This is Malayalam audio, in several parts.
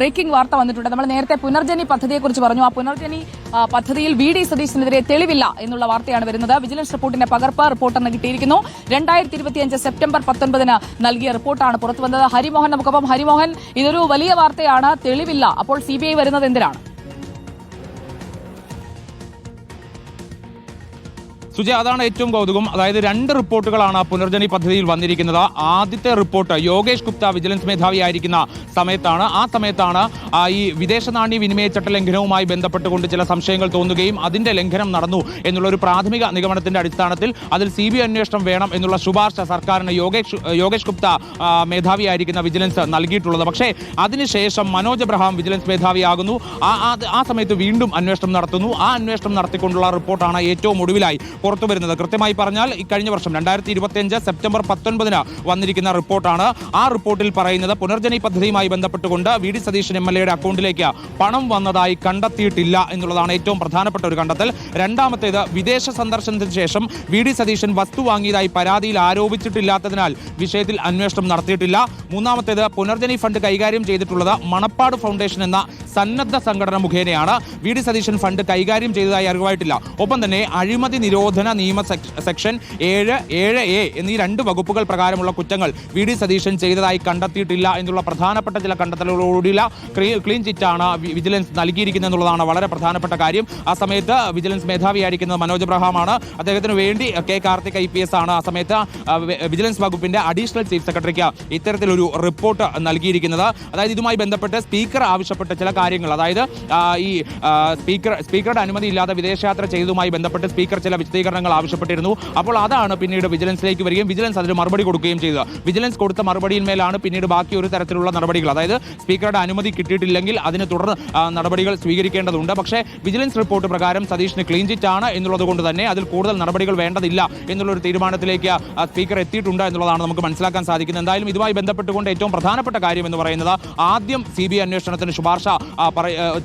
ബ്രേക്കിംഗ് വാർത്ത വന്നിട്ടുണ്ട്. നമ്മൾ നേരത്തെ പുനർജനി പദ്ധതിയെക്കുറിച്ച് പറഞ്ഞു. ആ പുനർജനി പദ്ധതിയിൽ വി ഡി സതീശനെതിരെ തെളിവില്ല എന്നുള്ള വാർത്തയാണ് വരുന്നത്. വിജിലൻസ് റിപ്പോർട്ടിന്റെ പകർപ്പ് റിപ്പോർട്ടറിന് കിട്ടിയിരിക്കുന്നു. രണ്ടായിരത്തി ഇരുപത്തിയഞ്ച് സെപ്റ്റംബർ പത്തൊൻപതിന് നൽകിയ റിപ്പോർട്ടാണ് പുറത്തു വന്നത്. ഹരിമോഹൻ നമുക്കൊപ്പം. ഹരിമോഹൻ ഇതൊരു വലിയ വാർത്തയാണ്. തെളിവില്ല. അപ്പോൾ സി വരുന്നത് എന്തിനാണ്? സുജയ അതാണ് ഏറ്റവും കൗതുകം. അതായത് രണ്ട് റിപ്പോർട്ടുകളാണ് പുനർജനി പദ്ധതിയിൽ വന്നിരിക്കുന്നത്. ആദ്യത്തെ റിപ്പോർട്ട് യോഗേഷ് ഗുപ്ത വിജിലൻസ് മേധാവിയായിരിക്കുന്ന സമയത്താണ്. ആ സമയത്താണ് ഈ വിദേശ നാണ്യ വിനിമയ ചട്ട ലംഘനവുമായി ബന്ധപ്പെട്ടുകൊണ്ട് ചില സംശയങ്ങൾ തോന്നുകയും അതിന്റെ ലംഘനം നടന്നു എന്നുള്ള ഒരു പ്രാഥമിക നിഗമനത്തിന്റെ അടിസ്ഥാനത്തിൽ അതിൽ സി ബി അന്വേഷണം വേണം എന്നുള്ള ശുപാർശ സർക്കാരിന് യോഗേഷ് യോഗേഷ് ഗുപ്ത മേധാവി മേധാവിയായിരിക്കുന്ന വിജിലൻസ് നൽകിയിട്ടുള്ളത്. പക്ഷേ അതിനുശേഷം മനോജ് എബ്രഹാം വിജിലൻസ് മേധാവിയാകുന്നു ആ- ആ സമയത്ത് വീണ്ടും അന്വേഷണം നടത്തുന്നു. ആ അന്വേഷണം നടത്തിക്കൊണ്ടുള്ള റിപ്പോർട്ടാണ് ഏറ്റവും ഒടുവിലായി പുറത്തു വരുന്നത് കൃത്യമായി പറഞ്ഞാൽ ഈ കഴിഞ്ഞ വർഷം രണ്ടായിരത്തി ഇരുപത്തിയഞ്ച് സെപ്റ്റംബർ പത്തൊൻപതിന് വന്നിരിക്കുന്ന റിപ്പോർട്ടാണ്. ആ റിപ്പോർട്ടിൽ പറയുന്നത് പുനർജനി പദ്ധതിയുമായി ബന്ധപ്പെട്ടുകൊണ്ട് V D Satheesan M L എയുടെ അക്കൗണ്ടിലേക്ക് പണം വന്നതായി കണ്ടെത്തിയിട്ടില്ല എന്നുള്ളതാണ് ഏറ്റവും പ്രധാനപ്പെട്ട ഒരു കണ്ടെത്തൽ. രണ്ടാമത്തേത് വിദേശ സന്ദർശനത്തിന് ശേഷം വി ഡി സതീശൻ വസ്തു വാങ്ങിയതായി പരാതിയിൽ ആരോപിച്ചിട്ടില്ലാത്തതിനാൽ വിഷയത്തിൽ അന്വേഷണം നടത്തിയിട്ടില്ല. മൂന്നാമത്തേത് പുനർജനി ഫണ്ട് കൈകാര്യം ചെയ്തിട്ടുള്ളത് മണപ്പാട് ഫൗണ്ടേഷൻ എന്ന സന്നദ്ധ സംഘടന മുഖേനയാണ്. വി ഡി സതീശൻ ഫണ്ട് കൈകാര്യം ചെയ്തതായി അറിവായിട്ടില്ല. ഒപ്പം തന്നെ അഴിമതി നിരോധന നിയമ സെക്ഷൻ ഏഴ് ഏഴ് എ എന്നീ രണ്ട് വകുപ്പുകൾ പ്രകാരമുള്ള കുറ്റങ്ങൾ വി ഡി സതീശൻ ചെയ്തതായി കണ്ടെത്തിയിട്ടില്ല എന്നുള്ള പ്രധാനപ്പെട്ട ചില കണ്ടെത്തലുകളോടുള്ള ക്ലീൻ ചിറ്റാണ് വിജിലൻസ് നൽകിയിരിക്കുന്നത് എന്നുള്ളതാണ് വളരെ പ്രധാനപ്പെട്ട കാര്യം. ആ സമയത്ത് വിജിലൻസ് മേധാവിയായിരിക്കുന്നത് മനോജ് എബ്രഹാമാണ്. അദ്ദേഹത്തിന് വേണ്ടി K Karthik I P S ആണ്. ആ സമയത്ത് വിജിലൻസ് വകുപ്പിന്റെ അഡീഷണൽ ചീഫ് സെക്രട്ടറിക്ക് ഇത്തരത്തിലൊരു റിപ്പോർട്ട് നൽകിയിരിക്കുന്നത്. അതായത് ഇതുമായി ബന്ധപ്പെട്ട് സ്പീക്കർ ആവശ്യപ്പെട്ട ചില കാര്യങ്ങൾ അതായത് ഈ സ്പീക്കർ സ്പീക്കറുടെ അനുമതി ഇല്ലാതെ വിദേശയാത്ര ചെയ്തതുമായി ബന്ധപ്പെട്ട് സ്പീക്കർ ചില വിശദീകരണങ്ങൾ ആവശ്യപ്പെട്ടിരുന്നു. അപ്പോൾ അതാണ് പിന്നീട് വിജിലൻസിലേക്ക് വരികയും വിജിലൻസ് അതിന് മറുപടി കൊടുക്കുകയും ചെയ്തത്. വിജിലൻസ് കൊടുത്ത മറുപടിയിന്മേലാണ് പിന്നീട് ബാക്കി ഒരു തരത്തിലുള്ള നടപടികൾ. അതായത് സ്പീക്കറുടെ അനുമതി കിട്ടിയിട്ടില്ലെങ്കിൽ അതിന് തുടർന്ന് നടപടികൾ സ്വീകരിക്കേണ്ടതുണ്ട്. പക്ഷേ വിജിലൻസ് റിപ്പോർട്ട് പ്രകാരം സതീഷിന് ക്ലീൻ ചിറ്റ് ആണ് എന്നുള്ളത് കൊണ്ട് തന്നെ അതിൽ കൂടുതൽ നടപടികൾ വേണ്ടതില്ല എന്നുള്ള ഒരു തീരുമാനത്തിലേക്ക് സ്പീക്കർ എത്തിയിട്ടുണ്ട് എന്നുള്ളതാണ് നമുക്ക് മനസ്സിലാക്കാൻ സാധിക്കുന്നത്. എന്തായാലും ഇതുമായി ബന്ധപ്പെട്ടുകൊണ്ട് ഏറ്റവും പ്രധാനപ്പെട്ട കാര്യം എന്ന് പറയുന്നത് ആദ്യം സി ബി ഐ അന്വേഷണത്തിന് ശുപാർശ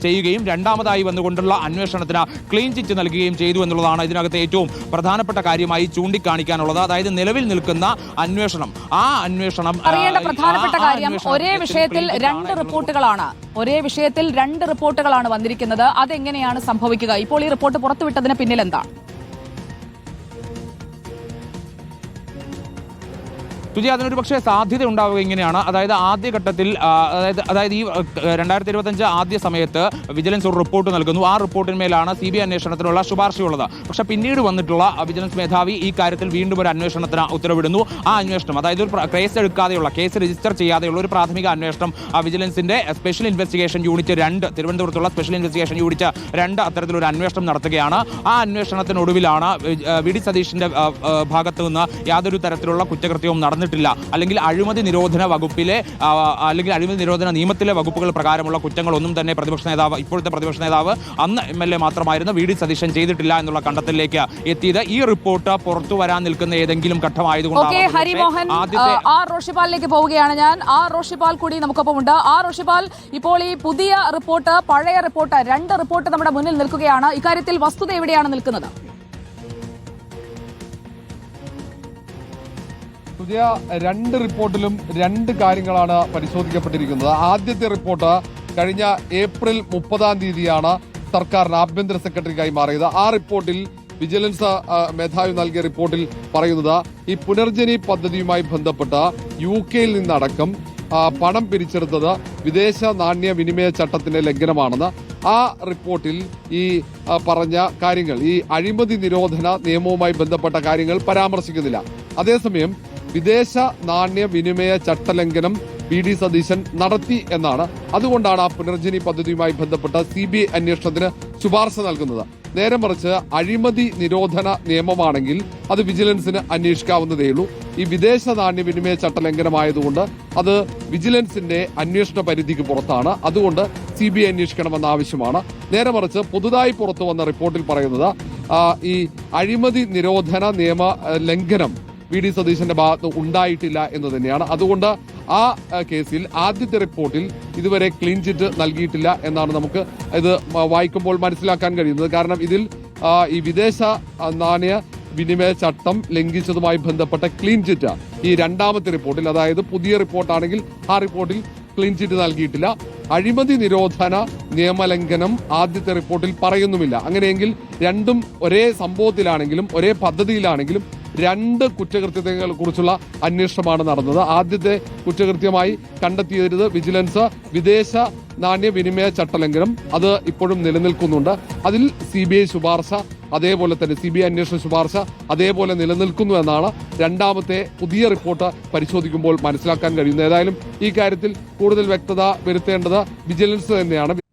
ചെയ്യുകയും രണ്ടാമതായി വന്നുകൊണ്ടുള്ള അന്വേഷണത്തിന് ക്ലീൻ ചിറ്റ് നൽകുകയും ചെയ്തു എന്നുള്ളതാണ് ഇതിനകത്ത് ഏറ്റവും പ്രധാനപ്പെട്ട കാര്യമായി ചൂണ്ടിക്കാണിക്കാനുള്ളത്. അതായത് നിലവിൽ നിൽക്കുന്ന അന്വേഷണം. ആ അന്വേഷണം അറിയേണ്ട പ്രധാനപ്പെട്ട കാര്യം ഒരേ വിഷയത്തിൽ രണ്ട് റിപ്പോർട്ടുകളാണ്. ഒരേ വിഷയത്തിൽ രണ്ട് റിപ്പോർട്ടുകളാണ് വന്നിരിക്കുന്നത്. അതെങ്ങനെയാണ് സംഭവിക്കുക? ഇപ്പോൾ ഈ റിപ്പോർട്ട് പുറത്തുവിട്ടതിന് പിന്നിൽ എന്താണ് സുജി അതിനൊരു പക്ഷേ സാധ്യത ഉണ്ടാവുക ഇങ്ങനെയാണ്. അതായത് ആദ്യഘട്ടത്തിൽ ഘട്ടത്തിൽ അതായത് അതായത് ഈ രണ്ടായിരത്തി ഇരുപത്തഞ്ച് ആദ്യ സമയത്ത് വിജിലൻസ് ഒരു റിപ്പോർട്ട് നൽകുന്നു. ആ റിപ്പോർട്ടിന്മേലാണ് സി ബി അന്വേഷണത്തിനുള്ള ശുപാർശയുള്ളത്. പക്ഷെ പിന്നീട് വന്നിട്ടുള്ള വിജിലൻസ് മേധാവി ഈ കാര്യത്തിൽ വീണ്ടും ഒരു അന്വേഷണത്തിന് ഉത്തരവിടുന്നു. ആ അന്വേഷണം അതായത് ഒരു കേസ് എടുക്കാതെയുള്ള കേസ് രജിസ്റ്റർ ചെയ്യാതെയുള്ള ഒരു പ്രാഥമിക അന്വേഷണം വിജിലൻസിന്റെ സ്പെഷ്യൽ ഇൻവെസ്റ്റിഗേഷൻ യൂണിറ്റ് രണ്ട് തിരുവനന്തപുരത്തുള്ള സ്പെഷ്യൽ ഇൻവെസ്റ്റിഗേഷൻ യൂണിറ്റ് രണ്ട് അത്തരത്തിലൊരു അന്വേഷണം നടത്തുകയാണ്. ആ അന്വേഷണത്തിനൊടുവിലാണ് വി- ഡി സതീഷിന്റെ ഭാഗത്തു നിന്ന് യാതൊരു തരത്തിലുള്ള കുറ്റകൃത്യവും നടന്നിട്ടില്ല. അല്ലെങ്കിൽ അഴിമതി നിരോധന വകുപ്പിലെ അല്ലെങ്കിൽ അഴിമതി നിരോധന നിയമത്തിലെ വകുപ്പുകൾ പ്രകാരമുള്ള കുറ്റങ്ങളൊന്നും തന്നെ പ്രതിപക്ഷ നേതാവ് ഇപ്പോഴത്തെ പ്രതിപക്ഷ നേതാവ് അന്ന് എം എൽ എ മാത്രമായിരുന്നു വി ഡി സതീശൻ ചെയ്തിട്ടില്ല എന്നുള്ള കണ്ടെത്തലിലേക്ക് എത്തിയത്. ഈ റിപ്പോർട്ട് പുറത്തു വരാൻ നിൽക്കുന്ന ഏതെങ്കിലും ഘട്ടമായതുകൊണ്ട് ഹരിമോഹൻ ആർ റോഷിപാലിലേക്ക് പോവുകയാണ് ഞാൻ. ആർ റോഷിപാൽ കൂടി നമുക്കൊപ്പം ഉണ്ട്. ആർ റോഷിപാൽ ഇപ്പോൾ ഈ പുതിയ റിപ്പോർട്ട് പഴയ റിപ്പോർട്ട് രണ്ട് റിപ്പോർട്ട് നമ്മുടെ മുന്നിൽ നിൽക്കുകയാണ്. ഇക്കാര്യത്തിൽ വസ്തുത എവിടെയാണ് നിൽക്കുന്നത്? പുതിയ രണ്ട് റിപ്പോർട്ടിലും രണ്ട് കാര്യങ്ങളാണ് പരിശോധിക്കപ്പെട്ടിരിക്കുന്നത്. ആദ്യത്തെ റിപ്പോർട്ട് കഴിഞ്ഞ ഏപ്രിൽ മുപ്പതാം തീയതിയാണ് സർക്കാരിന് ആഭ്യന്തര സെക്രട്ടറി മാറിയത്. ആ റിപ്പോർട്ടിൽ വിജിലൻസ് മേധാവി നൽകിയ റിപ്പോർട്ടിൽ പറയുന്നത് ഈ പുനർജനി പദ്ധതിയുമായി ബന്ധപ്പെട്ട് യു കെയിൽ നിന്നടക്കം പണം പിരിച്ചെടുത്തത് വിദേശ നാണ്യ വിനിമയ ചട്ടത്തിന്റെ ലംഘനമാണെന്ന് ആ റിപ്പോർട്ടിൽ ഈ പറഞ്ഞ കാര്യങ്ങൾ ഈ അഴിമതി നിരോധന നിയമവുമായി ബന്ധപ്പെട്ട കാര്യങ്ങൾ പരാമർശിക്കുന്നില്ല. അതേസമയം വിദേശ നാണ്യ വിനിമയ ചട്ടലംഘനം വി ഡി സതീശൻ നടത്തി എന്നാണ്. അതുകൊണ്ടാണ് ആ പുനർജനി പദ്ധതിയുമായി ബന്ധപ്പെട്ട സി ബി ഐ അന്വേഷണത്തിന് ശുപാർശ നൽകുന്നത്. നേരെ മറിച്ച് അഴിമതി നിരോധന നിയമമാണെങ്കിൽ അത് വിജിലൻസിന് അന്വേഷിക്കാവുന്നതേയുള്ളൂ ഈ വിദേശ നാണ്യ വിനിമയ ചട്ടലംഘനമായതുകൊണ്ട് അത് വിജിലൻസിന്റെ അന്വേഷണ പരിധിക്ക് പുറത്താണ്. അതുകൊണ്ട് സി ബി ഐ അന്വേഷിക്കണമെന്ന ആവശ്യമാണ്. നേരെ മറിച്ച് പുതുതായി പുറത്തു വന്ന റിപ്പോർട്ടിൽ പറയുന്നത് ഈ അഴിമതി നിരോധന നിയമ ലംഘനം വി ഡി സതീശന്റെ ഭാഗത്ത് ഉണ്ടായിട്ടില്ല എന്ന് തന്നെയാണ്. അതുകൊണ്ട് ആ കേസിൽ ആദ്യത്തെ റിപ്പോർട്ടിൽ ഇതുവരെ ക്ലീൻ ചിറ്റ് നൽകിയിട്ടില്ല എന്നാണ് നമുക്ക് ഇത് വായിക്കുമ്പോൾ മനസ്സിലാക്കാൻ കഴിയുന്നത്. കാരണം ഇതിൽ ഈ വിദേശ നാണയ വിനിമയ ചട്ടം ലംഘിച്ചതുമായി ബന്ധപ്പെട്ട ക്ലീൻ ചിറ്റ് ഈ രണ്ടാമത്തെ റിപ്പോർട്ടിൽ അതായത് പുതിയ റിപ്പോർട്ടാണെങ്കിൽ ആ റിപ്പോർട്ടിൽ ക്ലീൻ ചിറ്റ് നൽകിയിട്ടില്ല. അഴിമതി നിരോധന നിയമലംഘനം ആദ്യത്തെ റിപ്പോർട്ടിൽ പറയുന്നുമില്ല. അങ്ങനെയെങ്കിൽ രണ്ടും ഒരേ സംഭവത്തിലാണെങ്കിലും ഒരേ പദ്ധതിയിലാണെങ്കിലും രണ്ട് കുറ്റകൃത്യങ്ങളെ കുറിച്ചുള്ള അന്വേഷണമാണ് നടന്നത്. ആദ്യത്തെ കുറ്റകൃത്യമായി കണ്ടെത്തിയത് വിജിലൻസ് വിദേശ നാണ്യവിനിമയ ചട്ടലംഘനം. അത് ഇപ്പോഴും നിലനിൽക്കുന്നുണ്ട്. അതിൽ സി ബി ഐ ശുപാർശ അതേപോലെ തന്നെ സി ബി ഐ അന്വേഷണ ശുപാർശ അതേപോലെ നിലനിൽക്കുന്നു എന്നാണ് രണ്ടാമത്തെ പുതിയ റിപ്പോർട്ട് പരിശോധിക്കുമ്പോൾ മനസ്സിലാക്കാൻ കഴിയുന്നത്. ഏതായാലും ഈ കാര്യത്തിൽ കൂടുതൽ വ്യക്തത വരുത്തേണ്ടത് വിജിലൻസ് തന്നെയാണ്.